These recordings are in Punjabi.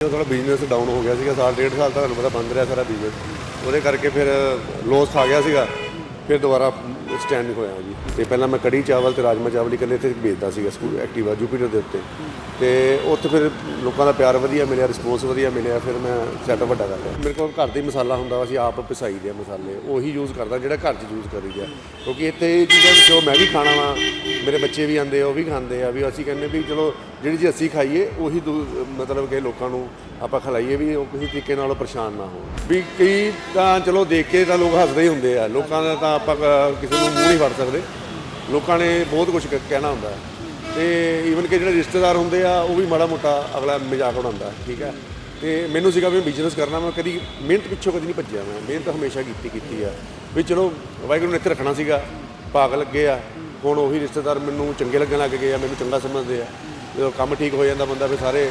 ਥੋੜਾ ਬਿਜ਼ਨਸ ਡਾਊਨ ਹੋ ਗਿਆ ਸੀਗਾ, ਸਾਲ, ਡੇਢ ਸਾਲ ਤੁਹਾਨੂੰ ਪਤਾ ਬੰਦ ਰਿਹਾ ਸਾਰਾ ਬਿਜ਼ਨਸ ਉਹਦੇ ਕਰਕੇ ਫਿਰ ਲੋਸ ਆ ਗਿਆ ਸੀਗਾ। ਫਿਰ ਦੁਬਾਰਾ ਸਟੈਂਡਿੰਗ ਹੋਇਆ ਜੀ। ਤੇ ਪਹਿਲਾਂ ਮੈਂ ਕੜੀ ਚਾਵਲ ਤੇ ਰਾਜਮਾ ਚਾਵਲ ਹੀ ਇਕੱਲੇ ਇੱਥੇ ਵੇਚਦਾ ਸੀਗਾ ਸਕੂਲ, ਐਕਟਿਵਾ ਜੁਪੀਟਰ ਦੇ ਉੱਤੇ। ਤੇ ਉੱਥੇ ਫਿਰ ਲੋਕਾਂ ਦਾ ਪਿਆਰ ਵਧੀਆ ਮਿਲਿਆ ਰਿਸਪੌਂਸ ਵਧੀਆ ਮਿਲਿਆ, ਫਿਰ ਮੈਂ ਸੈਟਅਪ ਵੱਡਾ ਕਰ ਲਿਆ। ਮੇਰੇ ਕੋਲ ਘਰ ਦਾ ਹੀ ਮਸਾਲਾ ਹੁੰਦਾ ਵਾ, ਅਸੀਂ ਆਪ ਪਿਸਾਈ ਦੇ ਆ ਮਸਾਲੇ। ਉਹੀ ਯੂਜ਼ ਕਰਦਾ, ਜਿਹੜਾ ਘਰ 'ਚ ਯੂਜ਼ ਕਰੀਦਾ ਕਿਉਂਕਿ ਇੱਥੇ ਇਹ ਚੀਜ਼ਾਂ ਵਿੱਚੋਂ ਮੈਂ ਵੀ ਖਾਣਾ ਵਾ, ਮੇਰੇ ਬੱਚੇ ਵੀ ਆਂਦੇ ਆ ਉਹ ਵੀ ਖਾਂਦੇ ਆ, ਵੀ ਅਸੀਂ ਕਹਿੰਦੇ ਵੀ ਚਲੋ ਜਿਹੜੀ ਚੀਜ਼ ਅਸੀਂ ਖਾਈਏ, ਉਹੀ ਦੂ- ਮਤਲਬ ਕਿ ਲੋਕਾਂ ਨੂੰ ਆਪਾਂ ਖਿਲਾਈਏ ਵੀ ਉਹ ਕਿਸੇ ਤਰੀਕੇ ਨਾਲ ਪਰੇਸ਼ਾਨ ਨਾ ਹੋ ਵੀ ਕਈ ਤਾਂ ਚਲੋ ਦੇਖ ਕੇ ਤਾਂ ਲੋਕ ਹੱਸਦੇ ਹੀ ਹੁੰਦੇ ਆ, ਲੋਕਾਂ ਦਾ ਤਾਂ ਆਪਾਂ ਕਿਸੇ ਨੂੰ ਮੂੰਹ ਨਹੀਂ ਫੜ ਸਕਦੇ। ਲੋਕਾਂ ਨੇ ਬਹੁਤ ਕੁਝ ਕਹਿਣਾ ਹੁੰਦਾ ਹੈ। ਤੇ ਈਵਨ ਕਿ ਜਿਹੜੇ ਰਿਸ਼ਤੇਦਾਰ ਹੁੰਦੇ ਆ, ਉਹ ਵੀ ਮਾੜਾ ਮੋਟਾ ਅਗਲਾ ਮਜ਼ਾਕ ਉਡਾਉਂਦਾ ਠੀਕ ਹੈ। ਤੇ ਮੈਨੂੰ ਸੀਗਾ ਵੀ ਬਿਜ਼ਨਸ ਕਰਨਾ, ਮੈਂ ਕਦੀ ਮਿਹਨਤ ਪਿੱਛੋਂ ਕਦੀ ਨਹੀਂ ਭੱਜਿਆ ਮੈਂ। ਮਿਹਨਤ ਹਮੇਸ਼ਾ ਕੀਤੀ ਕੀਤੀ ਆ। ਵੀ ਚਲੋ, ਵਾਹਿਗੁਰੂ ਨੇ ਇੱਥੇ ਰੱਖਣਾ ਸੀਗਾ, ਭਾਗ ਲੱਗੇ ਆ। ਹੁਣ ਉਹੀ ਰਿਸ਼ਤੇਦਾਰ ਮੈਨੂੰ ਚੰਗੇ ਲੱਗਣ ਲੱਗ ਗਏ ਆ, ਮੈਨੂੰ ਚੰਗਾ ਸਮਝਦੇ ਆ। ਜਦੋਂ ਕੰਮ ਠੀਕ ਹੋ ਜਾਂਦਾ ਬੰਦਾ, ਫਿਰ ਸਾਰੇ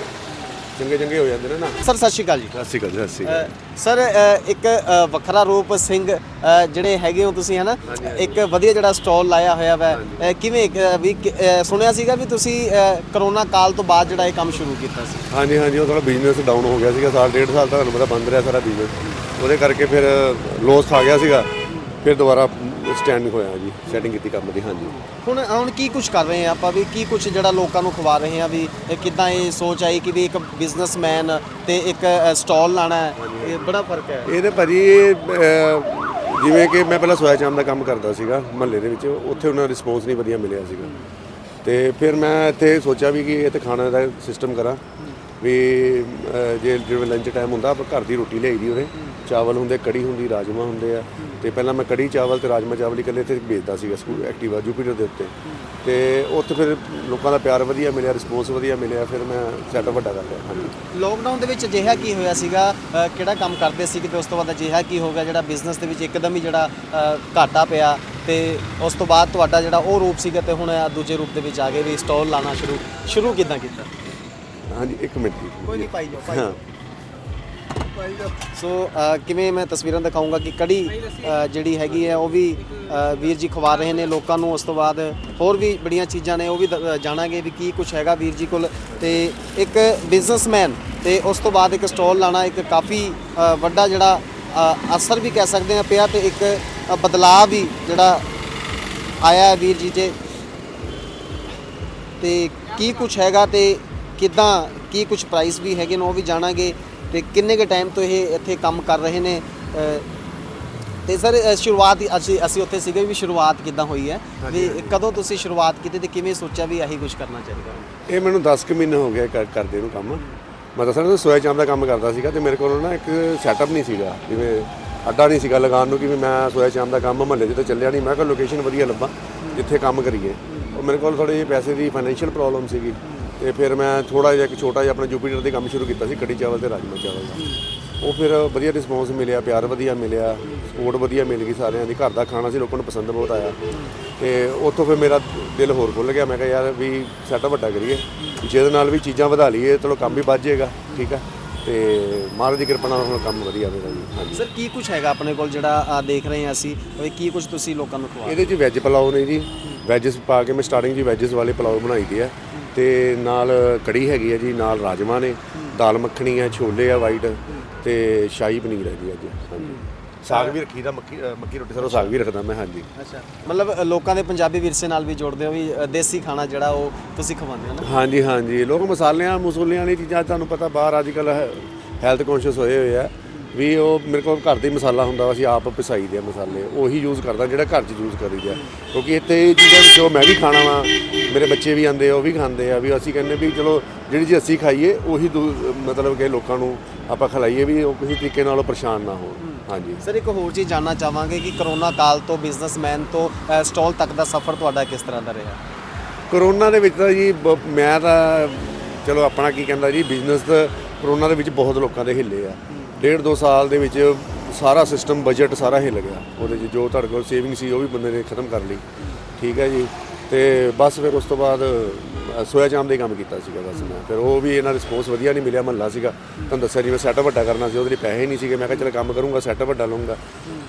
ਚੰਗੇ ਚੰਗੇ ਹੋ ਜਾਂਦੇ ਨੇ ਨਾ। ਸਰ ਸਤਿ ਸ਼੍ਰੀ ਅਕਾਲ ਜੀ। ਸਤਿ ਸ਼੍ਰੀ ਅਕਾਲ ਜੀ, ਸਤਿ ਸ਼੍ਰੀ ਅਕਾਲ। ਅ, ਸਰ ਅ, ਇੱਕ ਅ, ਵੱਖਰਾ ਰੂਪ ਸਿੰਘ ਅ, ਜਿਹੜੇ ਹੈਗੇ ਹੋ ਤੁਸੀਂ ਹਨਾ? ਇੱਕ ਵਧੀਆ ਜਿਹੜਾ ਸਟਾਲ ਲਾਇਆ ਹੋਇਆ ਵਾ। ਅ, ਕਿਵੇਂ ਅ, ਵੀ ਕਿ- ਅ, ਸੁਣਿਆ ਸੀਗਾ ਵੀ ਤੁਸੀਂ ਅ, ਕਰੋਨਾ ਕਾਲ ਤੋਂ ਬਾਅਦ ਜਿਹੜਾ ਇਹ ਕੰਮ ਸ਼ੁਰੂ ਕੀਤਾ ਸੀ? ਹਾਂਜੀ ਹਾਂਜੀ ਉਹ ਥੋੜਾ ਬਿਜ਼ਨਸ ਡਾਊਨ ਹੋ ਗਿਆ ਸੀਗਾ। ਸਾਲ ਡੇਢ ਸਾਲ ਤਾਂ ਤੁਹਾਨੂੰ ਪਤਾ ਬੰਦ ਰਿਹਾ ਸਾਰਾ ਬਿਜ਼ਨਸ ਉਹਦੇ ਕਰਕੇ ਫਿਰ ਲੋਸ ਖਾ ਗਿਆ ਸੀਗਾ। ਫਿਰ ਦੁਬਾਰਾ ਸਟੈਂਡ ਨਹੀਂ ਹੋਇਆ ਜੀ ਸੈਟਿੰਗ ਕੀਤੀ ਕੰਮ ਦੀ ਹਾਂਜੀ। ਹੁਣ ਹੁਣ ਕੀ ਕੁਝ ਕਰ ਰਹੇ ਆ ਆਪਾਂ ਵੀ? ਕੀ ਕੁਝ ਜਿਹੜਾ ਲੋਕਾਂ ਨੂੰ ਖਵਾ ਰਹੇ ਆ ਵੀ ਇਹ ਕਿੱਦਾਂ ਇਹ ਸੋਚ ਆਈ ਕਿ ਵੀ ਇੱਕ ਬਿਜ਼ਨਸਮੈਨ ਤੇ ਇੱਕ ਸਟਾਲ ਲਾਣਾ ਹੈ? ਇਹ ਬੜਾ ਫ਼ਰਕ ਹੈ। ਇਹਦੇ ਭਾਜੀ ਇਹ, ਜਿਵੇਂ ਕਿ ਮੈਂ ਪਹਿਲਾਂ ਸੋਇਆ ਚਾਮ ਦਾ ਕੰਮ ਕਰਦਾ ਸੀਗਾ ਮਹੱਲੇ ਦੇ ਵਿੱਚ ਉੱਥੇ ਉਹਨਾਂ ਰਿਸਪੌਂਸ ਨਹੀਂ ਵਧੀਆ ਮਿਲਿਆ ਸੀਗਾ। ਤੇ ਫਿਰ ਮੈਂ ਇੱਥੇ ਸੋਚਿਆ ਵੀ ਕਿ ਇੱਥੇ ਖਾਣਾ ਦਾ ਸਿਸਟਮ ਕਰਾਂ। ਵੀ ਜੇ ਜਿਵੇਂ ਲੰਚ ਟਾਈਮ ਹੁੰਦਾ, ਆਪਾਂ ਘਰ ਦੀ ਰੋਟੀ ਲਿਆਈ ਦੀ ਉਹਦੇ ਚਾਵਲ ਹੁੰਦੇ, ਕੜੀ ਹੁੰਦੀ ਰਾਜਮਾ ਹੁੰਦੇ ਆ। ਤੇ ਪਹਿਲਾਂ ਮੈਂ ਕੜੀ, ਚਾਵਲ ਤੇ ਰਾਜਮਾ ਚਾਵਲ ਹੀ ਇਕੱਲੇ ਇੱਥੇ ਵੇਚਦਾ ਸੀਗਾ ਸਕੂਲ ਐਕਟਿਵਾ ਜੁਪੀਟਰ ਦੇ ਉੱਤੇ। ਤੇ ਉੱਥੇ ਫਿਰ ਲੋਕਾਂ ਦਾ ਪਿਆਰ ਵਧੀਆ ਮਿਲਿਆ ਰਿਸਪੌਂਸ ਵਧੀਆ ਮਿਲਿਆ, ਫਿਰ ਮੈਂ ਸੈਟਅਪ ਵੱਡਾ ਕਰ ਲਿਆ। ਹਾਂਜੀ। ਲੋਕਡਾਊਨ ਦੇ ਵਿੱਚ ਅਜਿਹਾ ਕੀ ਹੋਇਆ ਸੀਗਾ? ਕਿਹੜਾ ਕੰਮ ਕਰਦੇ ਸੀ ਕਿ ਉਸ ਤੋਂ ਬਾਅਦ? ਅਜਿਹਾ ਕੀ ਹੋ ਗਿਆ ਜਿਹੜਾ ਬਿਜ਼ਨਸ ਦੇ ਵਿੱਚ ਇੱਕਦਮ ਹੀ ਜਿਹੜਾ ਘਾਟਾ ਪਿਆ? ਤੇ ਉਸ ਤੋਂ ਬਾਅਦ ਤੁਹਾਡਾ ਜਿਹੜਾ ਉਹ ਰੂਪ ਸੀਗਾ ਤੇ ਹੁਣ ਦੂਜੇ ਰੂਪ ਦੇ ਵਿੱਚ ਆ ਗਏ ਵੀ ਸਟਾਲ ਲਾਣਾ ਸ਼ੁਰੂ। ਸ਼ੁਰੂ ਕਿਦਾਂ ਕੀਤਾ? ਹਾਂਜੀ ਇੱਕ ਮਿੰਟ ਜੀ। ਕੋਈ ਨਹੀਂ ਪਾਈ ਜਾਓ ਹਾਂ। ਸੋ ਅ, ਕਿਵੇਂ ਮੈਂ ਤਸਵੀਰਾਂ ਦਿਖਾਉਂਗਾ ਕਿ ਕੜੀ ਅ, ਜਿਹੜੀ ਹੈਗੀ ਹੈ ਉਹ ਵੀ ਅ, ਵੀਰ ਜੀ ਖਵਾ ਰਹੇ ਨੇ ਲੋਕਾਂ ਨੂੰ ਉਸ ਤੋਂ ਬਾਅਦ ਹੋਰ ਵੀ ਬੜੀਆਂ ਚੀਜ਼ਾਂ ਨੇ ਉਹ ਵੀ ਦ- ਜਾਣਾਂਗੇ ਵੀ ਕੀ ਕੁਝ ਹੈਗਾ ਵੀਰ ਜੀ ਕੋਲ। ਤੇ ਇੱਕ ਬਿਜ਼ਨਸਮੈਨ ਤੇ ਉਸ ਤੋਂ ਬਾਅਦ ਇੱਕ ਸਟਾਲ ਲਾਣਾ ਇੱਕ ਕਾਫੀ ਅ, ਵੱਡਾ ਜਿਹੜਾ ਅ, ਅਸਰ ਵੀ ਕਹਿ ਸਕਦੇ ਆ ਪਿਆ ਤੇ ਇੱਕ ਅ, ਬਦਲਾਅ ਵੀ ਜਿਹੜਾ ਆਇਆ ਹੈ ਵੀਰ ਜੀ 'ਚ ਤੇ ਕੀ ਕੁਝ ਹੈਗਾ ਤੇ ਕਿਦਾਂ ਕੀ ਕੁਝ ਪ੍ਰਾਈਸ ਵੀ ਹੈਗੇ ਨੇ ਉਹ ਵੀ ਜਾਣਾਂਗੇ ਤੇ ਕਿੰਨੇ ਕੁ ਟਾਈਮ ਤੋਂ ਇਹ ਇੱਥੇ ਕੰਮ ਕਰ ਰਹੇ ਨੇ ਤੇ ਸਰ ਸ਼ੁਰੂਆਤ ਅਸੀਂ ਅਸੀਂ ਉੱਥੇ ਸੀਗੇ ਵੀ ਸ਼ੁਰੂਆਤ ਕਿਦਾਂ ਹੋਈ ਹੈ ਵੀ ਕਦੋਂ ਤੁਸੀਂ ਸ਼ੁਰੂਆਤ ਕੀਤੀ ਤੇ ਕਿਵੇਂ ਸੋਚਿਆ ਵੀ ਆਹੀ ਕੁਝ ਕਰਨਾ ਚਾਹੀਦਾ? ਇਹ ਮੈਨੂੰ 10 ਕੁ ਮਹੀਨੇ ਹੋ ਗਏ ਕਰ- ਕਰਦੇ ਨੂੰ ਕੰਮ। ਮੈਂ ਦੱਸਣਾ ਤਾਂ ਸੋਇਆ ਚਾਂਪ ਦਾ ਕੰਮ ਕਰਦਾ ਸੀਗਾ ਤੇ ਮੇਰੇ ਕੋਲ ਨਾ ਇੱਕ ਸੈਟਅਪ ਨਹੀਂ ਸੀਗਾ ਜਿਵੇਂ ਅੱਡਾ ਨਹੀਂ ਸੀਗਾ ਲਗਾਉਣ ਨੂੰ ਕਿ ਵੀ ਮੈਂ ਸੋਇਆ ਚਾਂਪ ਦਾ ਕੰਮ ਮਹੱਲੇ 'ਚ ਤਾਂ ਚੱਲਿਆ ਨਹੀਂ। ਮੈਂ ਕਿਹਾ ਲੋਕੇਸ਼ਨ ਵਧੀਆ ਲੱਭਾਂ ਜਿੱਥੇ ਕੰਮ ਕਰੀਏ। ਉਹ ਮੇਰੇ ਕੋਲ ਥੋੜੇ ਜਿਹੇ ਪੈਸੇ ਦੀ ਫਾਈਨੈਂਸ਼ੀਅਲ ਪ੍ਰੋਬਲਮ ਸੀਗੀ। ਤੇ ਫਿਰ ਮੈਂ ਥੋੜਾ ਜਿਹਾ ਇੱਕ ਛੋਟਾ ਜਿਹਾ ਆਪਣਾ ਜੁਪੀਟਰ ਦੇ ਕੰਮ ਸ਼ੁਰੂ ਕੀਤਾ ਸੀ ਕੜੀ ਚਾਵਲ ਤੇ ਰਾਜਮਾ ਚਾਵਲ ਦਾ। ਉਹ ਫਿਰ ਵਧੀਆ ਰਿਸਪੌਂਸ ਮਿਲਿਆ ਪਿਆਰ ਵਧੀਆ ਮਿਲਿਆ ਸਪੋਰਟ ਵਧੀਆ ਮਿਲ ਗਈ ਸਾਰਿਆਂ ਦੀ। ਘਰ ਦਾ ਖਾਣਾ ਸੀ ਲੋਕਾਂ ਨੂੰ ਪਸੰਦ ਬਹੁਤ ਆਇਆ। ਤੇ ਉੱਥੋਂ ਫਿਰ ਮੇਰਾ ਦਿਲ ਹੋਰ ਖੁੱਲ ਗਿਆ। ਮੈਂ ਕਿਹਾ ਯਾਰ ਵੀ ਸੈਟਅਪ ਵੱਡਾ ਕਰੀਏ। ਜਿਹਦੇ ਨਾਲ ਵੀ ਚੀਜ਼ਾਂ ਵਧਾ ਲਈਏ ਚਲੋ ਕੰਮ ਵੀ ਵੱਧ ਜਾਏਗਾ ਠੀਕ ਆ? ਤੇ ਮਹਾਰਾਜ ਦੀ ਕਿਰਪਾ ਨਾਲ ਹੁਣ ਕੰਮ ਵਧੀਆ ਮੇਰਾ ਜੀ। ਹਾਂਜੀ। ਸਰ ਕੀ ਕੁਝ ਹੈਗਾ ਆਪਣੇ ਕੋਲ ਜਿਹੜਾ ਆਹ ਦੇਖ ਰਹੇ ਹਾਂ ਅਸੀਂ? ਵੀ ਕੀ ਕੁਝ ਤੁਸੀਂ ਲੋਕਾਂ ਨੂੰ ਖਵਾ ਇਹਦੇ 'ਚ ਵੈਜ ਪਲਾਓ ਨੇ ਜੀ। ਵੈਜਸ ਪਾ ਕੇ ਮੈਂ ਸਟਾਰਟਿੰਗ 'ਚ ਵੈਜਸ ਵਾਲੇ ਪਲਾਓ ਬਣਾਈ ਦੇ ਆ। ਤੇ ਨਾਲ ਕੜੀ ਹੈਗੀ ਹੈ ਜੀ ਨਾਲ ਰਾਜਮਾ ਨੇ। ਦਾਲ ਮੱਖਣੀ ਹੈ ਛੋਲੇ ਆ ਵਾਈਟ ਤੇ ਸ਼ਾਹੀ ਪਨੀਰ ਹੈ ਜੀ। ਅੱਜ ਹਾਂਜੀ। ਸਾਗ ਵੀ ਰੱਖੀਦਾ ਮੱਕੀ ਅ, ਮੱਕੀ ਰੋਟੀ ਸਰੋਂ ਸਾਗ ਵੀ ਰੱਖਦਾ ਮੈਂ ਹਾਂਜੀ। ਅੱਛਾ। ਮਤਲਬ ਲੋਕਾਂ ਦੇ ਪੰਜਾਬੀ ਵਿਰਸੇ ਨਾਲ ਵੀ ਜੋੜਦੇ ਹੋ ਵੀ ਦੇਸੀ ਖਾਣਾ ਜਿਹੜਾ ਉਹ ਤੁਸੀਂ ਖਵਾਉਂਦੇ ਹੋ ਨਾ? ਹਾਂਜੀ ਹਾਂਜੀ। ਲੋਕ ਮਸਾਲਿਆਂ ਮਸੂਲਿਆਂ ਵਾਲੀ ਚੀਜ਼ਾਂ ਤੁਹਾਨੂੰ ਪਤਾ ਬਾਹਰ ਅੱਜ ਕੱਲ ਹੈਲਥ ਕੌਨਸ਼ੀਅਸ ਹੋਏ ਹੋਏ ਆ। ਵੀ ਉਹ ਮੇਰੇ ਕੋਲ ਘਰ ਦਾ ਮਸਾਲਾ ਹੁੰਦਾ ਵਾ, ਅਸੀਂ ਆਪ ਪਿਸਾਈ ਦੇ ਆ ਮਸਾਲੇ। ਉਹੀ ਯੂਜ਼ ਕਰਦਾ ਜਿਹੜਾ ਘਰ 'ਚ ਯੂਜ਼ ਕਰੀਦਾ ਕਿਉਂਕਿ ਇੱਥੇ ਇਹ ਚੀਜ਼ਾਂ ਵਿੱਚੋਂ ਮੈਂ ਵੀ ਖਾਣਾ ਵਾ ਮੇਰੇ ਬੱਚੇ ਵੀ ਆਂਦੇ ਆ ਉਹ ਵੀ ਖਾਂਦੇ ਆ ਵੀ ਅਸੀਂ ਕਹਿੰਦੇ ਵੀ ਚਲੋ ਜਿਹੜੀ ਚੀਜ਼ ਅਸੀਂ ਖਾਈਏ ਉਹੀ ਮਤਲਬ ਕਿ ਲੋਕਾਂ ਨੂੰ ਆਪਾਂ ਖਿਲਾਈਏ ਵੀ ਉਹ ਕਿਸੇ ਤਰੀਕੇ ਨਾਲ ਪਰੇਸ਼ਾਨ ਨਾ ਹੋਣ। ਹਾਂਜੀ। ਸਰ ਇੱਕ ਹੋਰ ਚੀਜ਼ ਜਾਨਣਾ ਚਾਹਾਂਗੇ ਕਿ ਕਰੋਨਾ ਕਾਲ ਤੋਂ ਬਿਜ਼ਨਸਮੈਨ ਤੋਂ ਸਟਾਲ ਤੱਕ ਦਾ ਸਫ਼ਰ ਤੁਹਾਡਾ ਕਿਸ ਤਰ੍ਹਾਂ ਦਾ ਰਿਹਾ? ਕਰੋਨਾ ਦੇ ਵਿੱਚ ਤਾਂ ਜੀ ਮੈਂ ਤਾਂ ਚਲੋ ਆਪਣਾ ਕੀ ਕਹਿੰਦਾ ਜੀ ਬਿਜ਼ਨਸ ਕਰੋਨਾ ਦੇ ਵਿੱਚ ਬਹੁਤ ਲੋਕਾਂ ਦੇ ਹਿੱਲੇ ਆ। ਡੇਢ ਦੋ ਸਾਲ ਦੇ ਵਿੱਚ ਸਾਰਾ ਸਿਸਟਮ ਬਜਟ ਸਾਰਾ ਹੀ ਲੱਗਿਆ। ਉਹਦੇ 'ਚ ਜੋ ਤੁਹਾਡੇ ਕੋਲ ਸੇਵਿੰਗ ਸੀ, ਉਹ ਵੀ ਬੰਦੇ ਨੇ ਖਤਮ ਕਰ ਲਈ। ਠੀਕ ਹੈ ਜੀ? ਤੇ ਬਸ ਫਿਰ ਉਸ ਤੋਂ ਬਾਅਦ ਸੋਇਆ ਜਾਮ ਦਾ ਹੀ ਕੰਮ ਕੀਤਾ ਸੀਗਾ ਬਸ ਮੈਂ। ਫਿਰ ਉਹ ਵੀ ਇਹਨਾਂ ਰਿਸਪੌਂਸ ਵਧੀਆ ਨਹੀਂ ਮਿਲਿਆ, ਮਹੱਲਾ ਸੀਗਾ। ਤੁਹਾਨੂੰ ਦੱਸਿਆ ਜੀ ਮੈਂ ਸੈਟਅਪ ਵੱਡਾ ਕਰਨਾ ਸੀ, ਉਹਦੇ ਲਈ ਪੈਸੇ ਨਹੀਂ ਸੀਗੇ। ਮੈਂ ਕਿਹਾ ਚਲ ਕੰਮ ਕਰੂੰਗਾ ਸੈਟਅਪ ਵੱਡਾ ਲਵਾਂਗਾ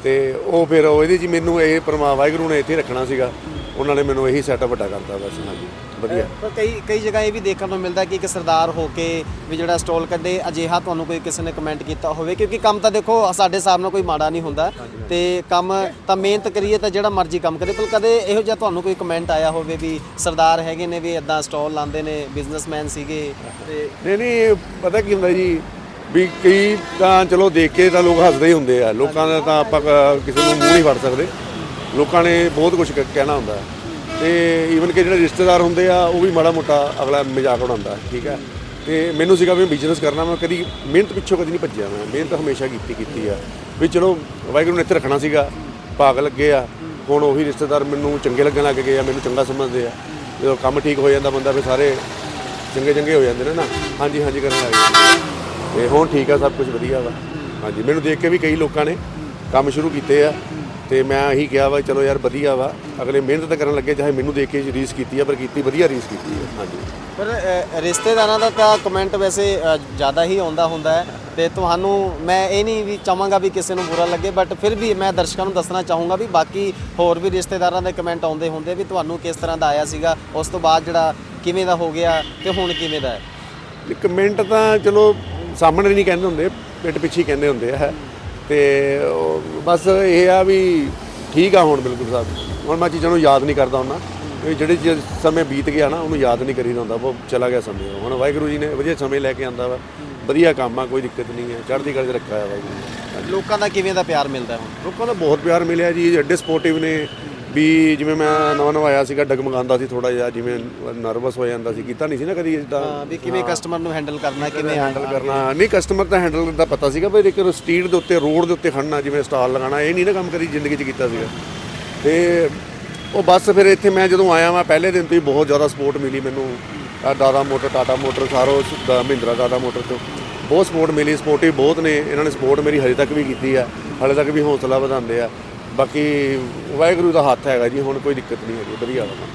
ਤੇ ਉਹ ਫਿਰ ਉਹ ਇਹਦੇ ਜੀ ਮੈਨੂੰ ਇਹ ਪਰਮਾ ਵਾਹਿਗੁਰੂ ਨੇ ਇੱਥੇ ਰੱਖਣਾ ਸੀਗਾ। ਉਹਨਾਂ ਨੇ ਮੈਨੂੰ ਇਹੀ ਸੈਟਅਪ ਵੱਡਾ ਕਰਤਾ ਬਸ ਹਾਂਜੀ। ਵਧੀਆ। ਪਰ ਕਈ ਕਈ ਜਗ੍ਹਾ ਇਹ ਵੀ ਦੇਖਣ ਨੂੰ ਮਿਲਦਾ ਕਿ ਇੱਕ ਸਰਦਾਰ ਹੋ ਕੇ ਵੀ ਜਿਹੜਾ ਸਟਾਲ ਕੱਢੇ ਅਜਿਹਾ ਤੁਹਾਨੂੰ ਕੋਈ ਕਿਸੇ ਨੇ ਕਮੈਂਟ ਕੀਤਾ ਹੋਵੇ ਕਿਉਂਕਿ ਕੰਮ ਤਾਂ ਦੇਖੋ ਸਾਡੇ ਹਿਸਾਬ ਨਾਲ ਕੋਈ ਮਾੜਾ ਨਹੀਂ ਹੁੰਦਾ। ਤੇ ਕੰਮ ਤਾਂ ਮਿਹਨਤ ਕਰੀਏ ਤਾਂ ਜਿਹੜਾ ਮਰਜ਼ੀ ਕੰਮ ਕਰੇ ਪਰ ਕਦੇ ਇਹੋ ਜਿਹਾ ਤੁਹਾਨੂੰ ਕੋਈ ਕਮੈਂਟ ਆਇਆ ਹੋਵੇ ਵੀ ਸਰਦਾਰ ਹੈਗੇ ਨੇ ਵੀ ਇਦਾਂ ਸਟਾਲ ਲਾਉਂਦੇ ਨੇ ਬਿਜ਼ਨਸਮੈਨ ਸੀਗੇ ਤੇ ਨਹੀਂ ਨਹੀਂ ਪਤਾ ਕੀ ਹੁੰਦਾ ਜੀ ਵੀ ਕਈ ਤਾਂ ਚਲੋ ਦੇਖ ਕੇ ਤਾਂ ਲੋਕ ਹੱਸਦੇ ਹੀ ਹੁੰਦੇ ਆ। ਲੋਕਾਂ ਦਾ ਤਾਂ ਆਪਾਂ ਕਿਸੇ ਨੂੰ ਮੂੰਹ ਨਹੀਂ ਫੜ ਸਕਦੇ। ਲੋਕਾਂ ਨੇ ਬਹੁਤ ਕੁਝ ਕਹਿਣਾ ਹੁੰਦਾ ਹੈ। ਤੇ ਈਵਨ ਕਿ ਜਿਹੜੇ ਰਿਸ਼ਤੇਦਾਰ ਹੁੰਦੇ ਆ, ਉਹ ਵੀ ਮਾੜਾ ਮੋਟਾ ਅਗਲਾ ਮਜ਼ਾਕ ਉਡਾਉਂਦਾ ਠੀਕ ਹੈ। ਤੇ ਮੈਨੂੰ ਸੀਗਾ ਵੀ ਬਿਜ਼ਨਸ ਕਰਨਾ, ਮੈਂ ਕਦੀ ਮਿਹਨਤ ਪਿੱਛੋਂ ਕਦੀ ਨਹੀਂ ਭੱਜਿਆ ਮੈਂ। ਮਿਹਨਤ ਹਮੇਸ਼ਾ ਕੀਤੀ ਕੀਤੀ ਆ। ਵੀ ਚਲੋ, ਵਾਹਿਗੁਰੂ ਨੇ ਇੱਥੇ ਰੱਖਣਾ ਸੀਗਾ, ਭਾਗ ਲੱਗੇ ਆ। ਹੁਣ ਉਹੀ ਰਿਸ਼ਤੇਦਾਰ ਮੈਨੂੰ ਚੰਗੇ ਲੱਗਣ ਲੱਗ ਗਏ ਆ, ਮੈਨੂੰ ਚੰਗਾ ਸਮਝਦੇ ਆ। ਜਦੋਂ ਕੰਮ ਠੀਕ ਹੋ ਜਾਂਦਾ ਬੰਦਾ ਵੀ ਸਾਰੇ ਚੰਗੇ ਚੰਗੇ ਹੋ ਜਾਂਦੇ ਨੇ ਨਾ। ਹਾਂਜੀ ਹਾਂਜੀ, ਕਰਨ ਲੱਗ ਜਾਂਦੇ ਤੇ ਹੁਣ ਠੀਕ ਆ, ਸਭ ਕੁਝ ਵਧੀਆ ਵਾ। ਹਾਂਜੀ, ਮੈਨੂੰ ਦੇਖ ਕੇ ਵੀ ਕਈ ਲੋਕਾਂ ਨੇ ਕੰਮ ਸ਼ੁਰੂ ਕੀਤੇ ਆ। ਤੇ ਮੈਂ ਇਹੀ ਕਿਹਾ ਵਾ ਚਲੋ ਯਾਰ ਵਧੀਆ ਵਾ। ਅਗਲੇ ਮਿਹਨਤ ਤਾਂ ਕਰਨ ਲੱਗੇ ਚਾਹੇ ਮੈਨੂੰ ਦੇਖ ਕੇ ਰੀਸ ਕੀਤੀ ਆ ਪਰ ਕੀਤੀ ਵਧੀਆ ਰੀਸ ਕੀਤੀ ਆ। ਹਾਂਜੀ। ਪਰ ਅ, ਰਿਸ਼ਤੇਦਾਰਾਂ ਦਾ ਤਾਂ ਕਮੈਂਟ ਵੈਸੇ ਅ, ਜ਼ਿਆਦਾ ਹੀ ਆਉਂਦਾ ਹੁੰਦਾ ਹੈ। ਤੇ ਤੁਹਾਨੂੰ ਮੈਂ ਇਹ ਨਹੀਂ ਵੀ ਚਾਹਾਂਗਾ ਵੀ ਕਿਸੇ ਨੂੰ ਬੁਰਾ ਲੱਗੇ ਬਟ ਫਿਰ ਵੀ ਮੈਂ ਦਰਸ਼ਕਾਂ ਨੂੰ ਦੱਸਣਾ ਚਾਹੂੰਗਾ ਵੀ ਬਾਕੀ ਹੋਰ ਵੀ ਰਿਸ਼ਤੇਦਾਰਾਂ ਦੇ ਕਮੈਂਟ ਆਉਂਦੇ ਹੁੰਦੇ ਵੀ ਤੁਹਾਨੂੰ ਕਿਸ ਤਰ੍ਹਾਂ ਦਾ ਆਇਆ ਸੀਗਾ ਉਸ ਤੋਂ ਬਾਅਦ ਜਿਹੜਾ ਕਿਵੇਂ ਦਾ ਹੋ ਗਿਆ ਤੇ ਹੁਣ ਕਿਵੇਂ ਦਾ ਹੈ? ਕਮੈਂਟ ਤਾਂ ਚਲੋ ਸਾਹਮਣੇ ਨਹੀਂ ਕਹਿੰਦੇ ਹੁੰਦੇ ਪਿੱਠ ਪਿੱਛੇ ਹੀ ਕਹਿੰਦੇ ਹੁੰਦੇ ਆ। ਤੇ ਬਸ ਇਹ ਆ ਵੀ ਠੀਕ ਆ ਹੁਣ ਬਿਲਕੁਲ ਸਾਹਿਬ ਹੁਣ ਮੈਂ ਚੀਜ਼ਾਂ ਨੂੰ ਯਾਦ ਨਹੀਂ ਕਰਦਾ ਹੁੰਦਾ। ਇਹ ਜਿਹੜੇ ਚੀਜ਼ ਸਮੇਂ ਬੀਤ ਗਿਆ ਨਾ ਉਹਨੂੰ ਯਾਦ ਨਹੀਂ ਕਰੀਦਾ ਹੁੰਦਾ। ਉਹ ਚਲਾ ਗਿਆ ਸਮੇਂ ਹੁਣ ਵਾਹਿਗੁਰੂ ਜੀ ਨੇ ਵਧੀਆ ਸਮੇਂ ਲੈ ਕੇ ਆਂਦਾ ਵਾ। ਵਧੀਆ ਕੰਮ ਆ ਕੋਈ ਦਿੱਕਤ ਨਹੀਂ ਹੈ। ਚੜ੍ਹਦੀ ਕਲਾ 'ਚ ਰੱਖਿਆ ਹੋਇਆ ਵਾਹਿਗੁਰੂ ਨੇ। ਲੋਕਾਂ ਦਾ ਕਿਵੇਂ ਦਾ ਪਿਆਰ ਮਿਲਦਾ ਹੁਣ? ਲੋਕਾਂ ਦਾ ਬਹੁਤ ਪਿਆਰ ਮਿਲਿਆ ਜੀ। ਐਡੇ ਸਪੋਰਟਿਵ ਨੇ। ਵੀ ਜਿਵੇਂ ਮੈਂ ਨਵਾਂ ਨਵਾਂ ਆਇਆ ਸੀਗਾ ਡਗਮਗਾਉਂਦਾ ਸੀ ਥੋੜਾ ਜਿਹਾ ਜਿਵੇਂ ਨਰਵਸ ਹੋ ਜਾਂਦਾ ਸੀ ਕੀਤਾ ਨਹੀਂ ਸੀ ਨਾ ਕਦੀ ਇਦਾਂ ਹਾਂ, ਵੀ ਕਿਵੇਂ ਕਸਟਮਰ ਨੂੰ ਹੈਂਡਲ ਕਰਨਾ ਕਿਵੇਂ ਹੈਂਡਲ ਕਰਨਾ? ਨਹੀਂ ਕਸਟਮਰ ਤਾਂ ਹੈਂਡਲ ਦਾ ਪਤਾ ਸੀਗਾ ਪਰ ਇੱਕ ਸਟਰੀਟ ਦੇ ਉੱਤੇ ਰੋਡ ਦੇ ਉੱਤੇ ਖੜਨਾ ਜਿਵੇਂ ਸਟਾਲ ਲਗਾਉਣਾ ਇਹ ਨਹੀਂ ਨਾ ਕੰਮ ਕਦੀ ਜ਼ਿੰਦਗੀ 'ਚ ਕੀਤਾ ਸੀਗਾ। ਤੇ ਉਹ ਬੱਸ ਫਿਰ ਇੱਥੇ ਮੈਂ ਜਦੋਂ ਆਇਆ ਮੈਂ ਪਹਿਲੇ ਦਿਨ ਤੋਂ ਹੀ ਬਹੁਤ ਜ਼ਿਆਦਾ ਸਪੋਰਟ ਮਿਲੀ ਮੈਨੂੰ। ਦਾਦਾ ਮੋਟਰ ਟਾਟਾ ਮੋਟਰ ਸਾਰੋ ਮਹਿੰਦਰਾ ਦਾਦਾ ਮੋਟਰ ਤੋਂ। ਬਹੁਤ ਸਪੋਰਟ ਮਿਲੀ ਸਪੋਰਟਿਵ ਬਹੁਤ ਨੇ ਇਹਨਾਂ ਨੇ ਸਪੋਰਟ ਮੇਰੀ ਹਜੇ ਤੱਕ ਵੀ ਕੀਤੀ ਆ ਹਲੇ ਤੱਕ ਵੀ ਹੌਸਲਾ ਵਧਾਉਂਦੇ ਆ। ਬਾਕੀ ਵਾਹਿਗੁਰੂ ਦਾ ਹੱਥ ਹੈਗਾ ਜੀ ਹੁਣ ਕੋਈ ਦਿੱਕਤ ਨਹੀਂ ਹੈਗੀ ਵਧੀਆ ਵਾ।